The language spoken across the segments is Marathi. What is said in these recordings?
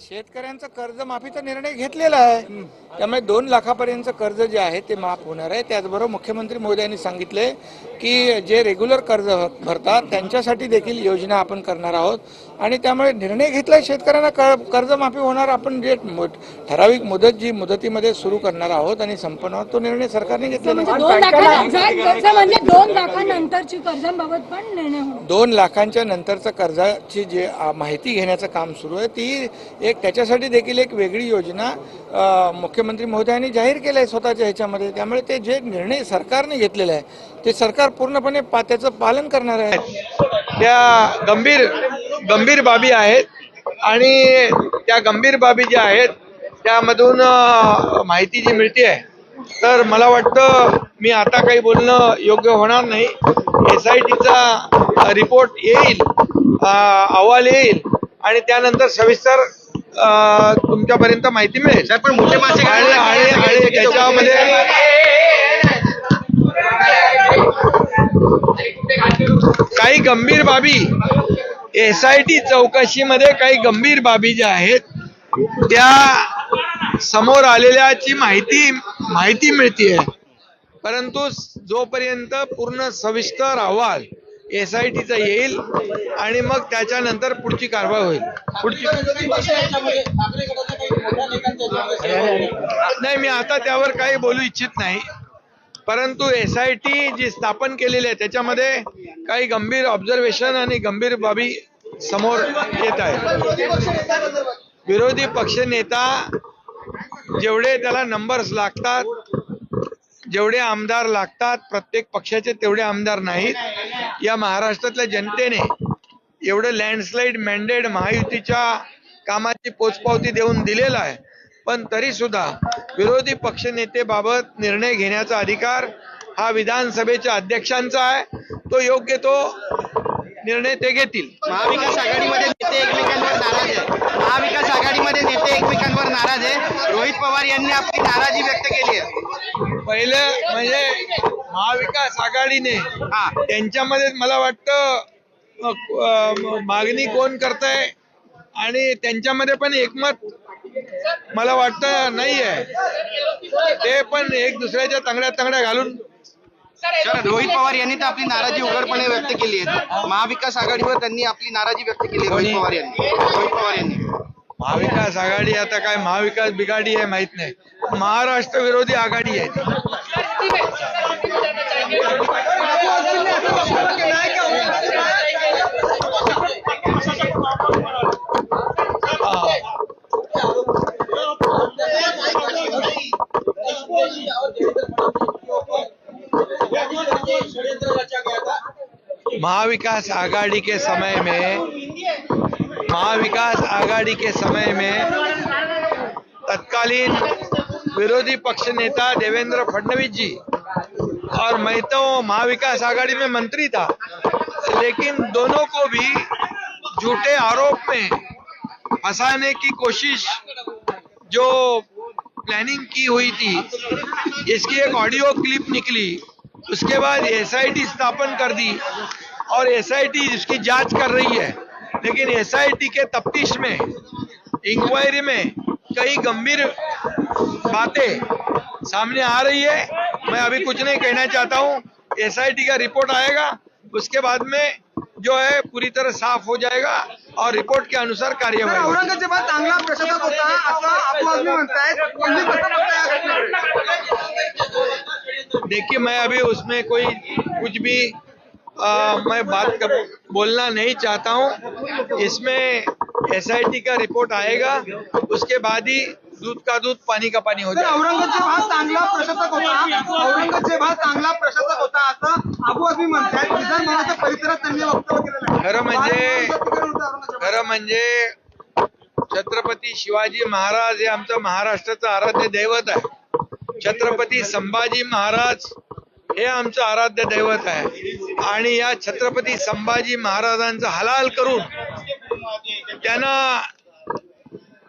शेतकऱ्यांचं कर्जमाफीचा निर्णय घेतलेला आहे. त्यामुळे दोन लाखापर्यंत कर्ज जे आहे ते माफ होणार आहे. त्याचबरोबर मुख्यमंत्री मोदयांनी सांगितले की जे रेग्युलर कर्ज भरतात त्यांच्यासाठी देखील योजना आपण करणार आहोत. आणि त्यामुळे निर्णय घेतलाय शेतकऱ्यांना कर- कर्जमाफी होणार आपण जे ठराविक मुदत जी मुदतीमध्ये सुरू करणार आहोत आणि संपन्न आहोत तो निर्णय सरकारने घेतलेला आहे. म्हणजे दोन म्हणजे दोन लाखानंतरची कर्जांबाबत पण निर्णय होणार. दोन लाखांच्या नंतरचं कर्जाची जे माहिती घेण्याचं काम सुरू आहे ती एक त्याच्यासाठी देखील एक वेगळी योजना मुख्यमंत्री महोदयांनी जाहीर केलं आहे स्वतःच्या ह्याच्यामध्ये. त्यामुळे ते जे निर्णय सरकारने घेतलेला आहे ते सरकार पूर्णपणे त्याचं पालन करणार आहे. त्या गंभीर गंभीर बाबी आहेत आणि त्या गंभीर बाबी ज्या आहेत त्यामधून माहिती जी मिळते आहे तर मला वाटतं मी आता काही बोलणं योग्य होणार नाही. एस आय टीचा रिपोर्ट येईल अहवाल येईल आणि त्यानंतर सविस्तर तुमच्यापर्यंत माहिती मिळेल. पण मोठे मासे आणि त्याच्यामध्ये काही गंभीर बाबी एस आय टी चौकशीमध्ये काही गंभीर बाबी ज्या आहेत त्या समोर आलेल्याची माहिती माहिती मिळतीये. परंतु जोपर्यंत पूर्ण सविस्तर अहवाल एस आय टीचा येईल आणि मग त्याच्यानंतर पुढची कारवाई होईल. पुढची नाही मी आता त्यावर काही बोलू इच्छित नाही. परंतु एस आय टी जी स्थापन केलेली आहे त्याच्यामध्ये काही गंभीर ऑब्झर्वेशन आणि गंभीर बाबी समोर येत आहे विरोधी पक्ष नेता जेवढे त्याला नंबर्स लागतात जेवढे आमदार लागतात प्रत्येक पक्षाचे तेवढे आमदार नाहीत. या महाराष्ट्रातल्या जनतेने एवढं लँडस्लाईड मॅन्डेट महायुतीच्या कामाची पोचपावती देऊन दिलेला आहे. पण तरी सुद्धा विरोधी पक्षनेतेबाबत निर्णय घेण्याचा अधिकार हा विधानसभेच्या अध्यक्षांचा आहे. तो योग्य तो निर्णय ते घेतील. महाविकास आघाडीमध्ये नेते एकमेकांवर नाराज आहे. महाविकास आघाडीमध्ये नेते एकमेकांवर नाराज आहे. रोहित पवार यांनी आपली नाराजी व्यक्त केली आहे. पहिलं म्हणजे महाविकास आघाडीने हा. त्यांच्यामध्ये मला वाटतं मागणी कोण करतंय आणि त्यांच्यामध्ये पण एकमत मला वाटतं नाही आहे ते पण एक दुसऱ्याच्या तांगड्या तांगड्या घालून रोहित पवार यांनी तर आपली नाराजी उघडपणे व्यक्त केली आहे महाविकास आघाडीवर त्यांनी आपली नाराजी व्यक्त केली आहे रोहित पवार यांनी रोहित पवार यांनी महाविकास आघाडी आता काय महाविकास बिघाडी आहे माहीत नाही महाराष्ट्र विरोधी आघाडी आहे महाविकास आघाड़ी के समय में, महाविकास आघाड़ी के समय में तत्कालीन विरोधी पक्ष नेता देवेंद्र फडणवीस जी और मैं तो महाविकास आघाड़ी में मंत्री था, लेकिन दोनों को भी झूठे आरोप में फंसाने की कोशिश जो प्लानिंग की हुई थी, इसकी एक ऑडियो क्लिप निकली। उसके बाद एसआईटी स्थापन कर दी और एसआईटी इसकी जाँच कर रही है। लेकिन एसआईटी के तफ्तीश में इंक्वायरी में कई गंभीर बातें सामने आ रही है। मैं अभी कुछ नहीं कहना चाहता हूँ। एसआईटी का रिपोर्ट आएगा उसके बाद में जो है पूरी तरह साफ़ हो जाएगा और रिपोर्ट के अनुसार कार्यवाही होगी। औरंगजेबात चांगला प्रशासक होता असं देखिए मैं अभी उसमें कोई कुछ भी आ, मैं बात कर, बोलना नहीं चाहता हूँ। इसमें एसआईटी का रिपोर्ट आएगा उसके बाद ही दूध का दूध पानी का पानी हो तर जाएगा। औरंगज़ेब हा चांगला प्रशासक होता। औरंगज़ेब हा चांगला प्रशासक होता असं आबू म्हणतायत विधानभवनाच्या परिसरात त्यांनी वक्तव्य केलेलं खरं म्हणजे- होते. खरं म्हणजे छत्रपती शिवाजी महाराज हे आमचं महाराष्ट्राचं आराध्य दैवत आहे. छत्रपती संभाजी महाराज हे आमचं आराध्य दैवत आहे. आणि या छत्रपती संभाजी महाराजांचा हलाल करून त्यांना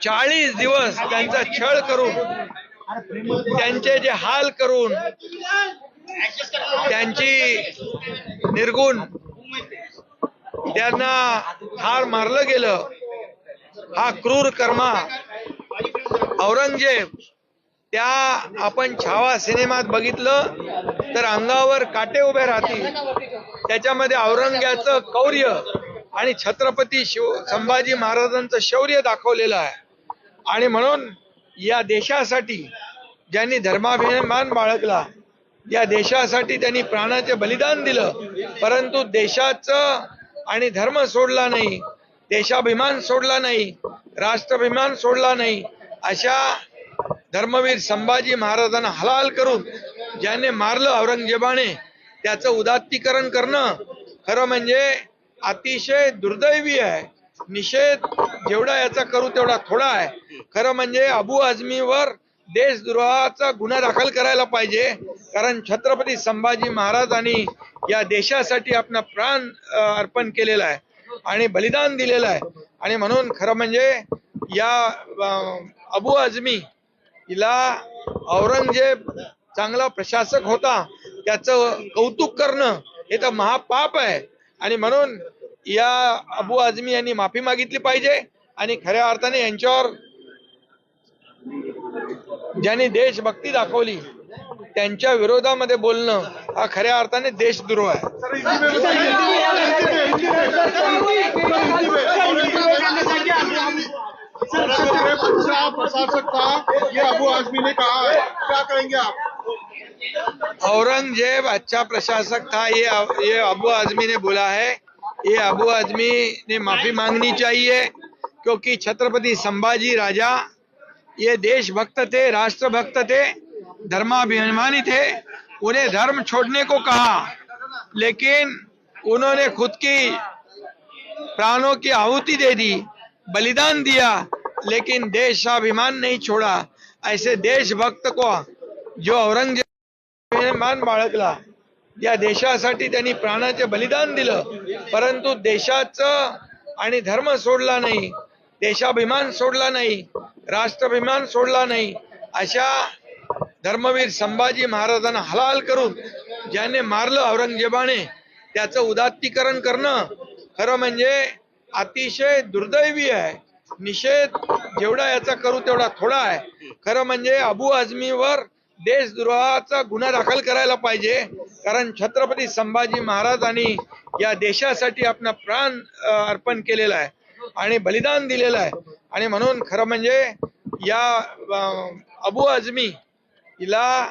चाळीस दिवस त्यांचा छळ करून त्यांचे जे हाल करून त्यांची निर्गुण त्यांना ठार मारलं गेलं. हा क्रूर कर्मा औरंगजेब त्या आपण छावा सिनेमात बघितलं तर अंगावर काटे उभे राहतील. त्याच्यामध्ये औरंग्याचं कौर्य आणि छत्रपती शिव संभाजी महाराजांचं शौर्य दाखवलेलं आहे. आणि म्हणून या देशासाठी ज्यांनी धर्माभिमान बाळगला या देशासाठी त्यांनी प्राणाचे बलिदान दिलं. परंतु देशाचं आणि धर्म सोडला नाही देशाभिमान सोडला नाही राष्ट्राभिमान सोडला नाही अशा धर्मवीर संभाजी महाराजांना हलाल करून ज्याने मारलं औरंगजेबाने त्याचं उदात्तीकरण करणं खरं म्हणजे अतिशय दुर्दैवी आहे. निषेध जेवढा याचा करू तेवढा थोडा आहे. खरं म्हणजे अबू आझमीवर देशद्रोहाचा गुन्हा दाखल करायला पाहिजे कारण छत्रपती संभाजी महाराजांनी या देशासाठी आपला प्राण अर्पण केलेला आहे आणि बलिदान दिलेलं आहे. आणि म्हणून खरं म्हणजे या अबू आझमी हिला औरंगजेब चांगला प्रशासक होता त्याचं कौतुक करणं हे तर महापाप आहे आणि म्हणून या अबू आझमी यांनी माफी मागितली पाहिजे आणि खऱ्या अर्थाने यांच्यावर ज्यांनी देशभक्ती दाखवली त्यांच्या विरोधामध्ये बोलणं हा खऱ्या अर्थाने देशद्रोह आहे अच्छा प्रशासक था ये अबू आजमी ने कहा है। क्या कहेंगे आप? औरंगज़ेब अच्छा प्रशासक था ये ये अबू आजमी ने बोला है। ये अबू आजमी ने माफ़ी मांगनी चाहिए क्योंकि छत्रपति संभाजी राजा ये देशभक्त थे राष्ट्रभक्त थे धर्माभिमानी थे उन्हें धर्म छोड़ने को कहा। लेकिन उन्होंने खुद की प्राणों की आहुति दे दी बलिदान दिया लेकिन देशाभिमान नहीं छोड़ा। ऐसे देशभक्त को जो औरंगजेब मान बाळगला या देशासाठी त्यांनी प्राणाचे बलिदान दिलं परंतु देशाचं आणि धर्म सोडला नाही देशाभिमान सोडला नाही राष्ट्राभिमान सोडला नाही अशा धर्मवीर संभाजी महाराजांना हलाल करून ज्याने मारलं औरंगजेबाने त्याचं उदात्तीकरण करणं खरं म्हणजे अतिशय दुर्दैवी आहे. निषेध जेवढा याचा करू तेवढा थोडा आहे. खरं म्हणजे अबू आझमीवर देशद्रोहाचा गुन्हा दाखल करायला पाहिजे. कारण छत्रपती संभाजी महाराजांनी या देशासाठी आपला प्राण अर्पण केलेला आहे आणि बलिदान दिलेलं आहे. आणि म्हणून खरं म्हणजे या अबू आझमी हिला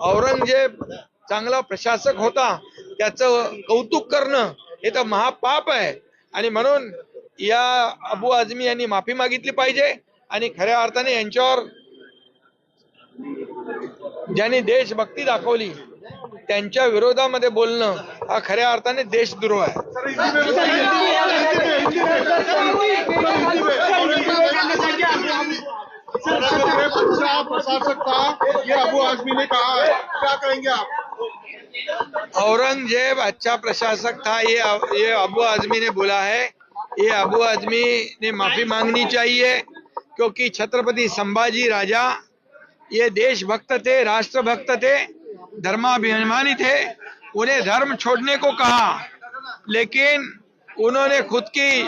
औरंगजेब चांगला प्रशासक होता. त्याचं कौतुक करणं हे तर महापाप आहे. आणि म्हणून या अबू आझमी यांनी माफी मागितली पाहिजे आणि खऱ्या अर्थाने यांच्यावर ज्यांनी देशभक्ती दाखवली त्यांच्या विरोधामध्ये बोलणं हा खऱ्या अर्थाने देशद्रोह आहे. प्रशासक था ये अबू औरंगजेब अच्छा प्रशासक था ये ये अबू आजमी ने बोला है ये अबू आजमी ने माफ़ी मांगनी चाहिए, क्योंकि छत्रपति संभाजी राजा, ये देशभक्त थे, राष्ट्रभक्त थे, धर्माभिमानी थे, उन्हें धर्म छोड़ने को कहा, लेकिन उन्होंने खुद की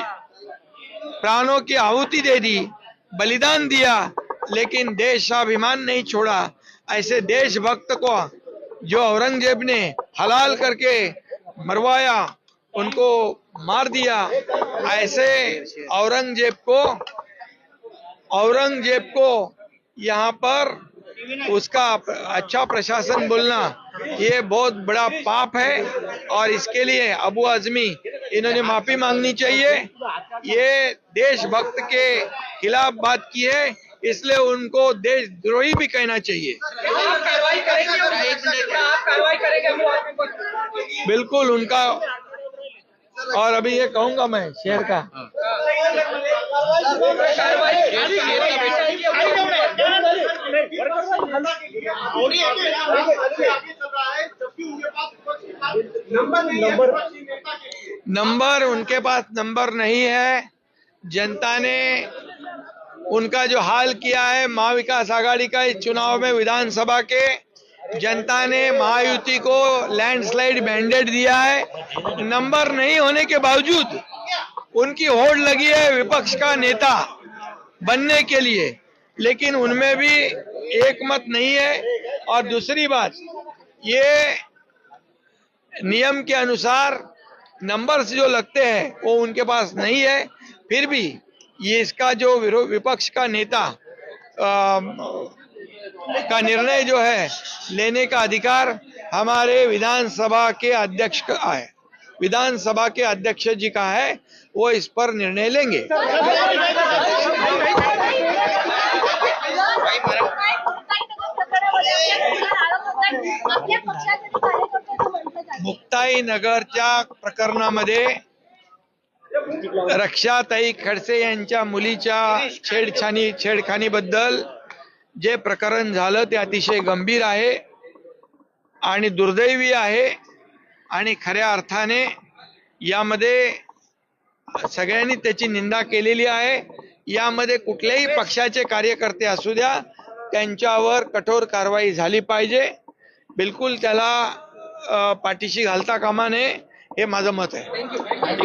प्राणों की आहुति दे दी, बलिदान दिया, लेकिन देशाभिमान नहीं छोड़ा। ऐसे देशभक्त को जो औरंगज़ेब ने हलाल करके मरवाया उनको मार दिया। ऐसे औरंगज़ेब को औरंगज़ेब को यहाँ पर उसका अच्छा प्रशासन बोलना ये बहुत बड़ा पाप है और इसके लिए अबू आजमी इन्होंने माफ़ी मांगनी चाहिए। ये देशभक्त के खिलाफ बात की है इसलिए उनको देशद्रोही भी कहना चाहिए। बिल्कुल उनका और अभी ये कहूँगा मैं शेर का। नंबर उनके पास नंबर नहीं है। जनता ने उनका जो हाल किया है महाविकास आघाड़ी का इस चुनाव में विधानसभा के जनता ने महायुति को लैंडस्लाइड मैंडेट दिया है। नंबर नहीं होने के बावजूद उनकी होड़ लगी है विपक्ष का नेता बनने के लिए। लेकिन उनमें भी एक मत नहीं है। और दूसरी बात ये नियम के अनुसार नंबर्स जो लगते हैं वो उनके पास नहीं है। फिर भी ये इसका जो विपक्ष का नेता अम, का निर्णय जो है, लेने का अधिकार हमारे विधानसभा के अध्यक्ष का है विधानसभा के अध्यक्ष जी का है, वो इस पर निर्णय लेंगे आपल्या पक्षाचे ते कार्यकर्ते असं म्हटलं जातं. मुक्ताई नगरच्या प्रकरणामध्ये रक्षाताई खडसे यांच्या मुलीच्या छेडछाणी छेडखानीबद्दल जे प्रकरण झालं ते अतिशय गंभीर आहे आणि दुर्दैवी आहे आणि खऱ्या अर्थाने यामध्ये सगळ्यांनी त्याची निंदा केलेली आहे. यामध्ये कुठल्याही पक्षाचे कार्यकर्ते असू द्या त्यांच्यावर कठोर कारवाई झाली पाहिजे. बिलकुल त्याला पाठीशी घालता कामा नये हे माझं मत आहे.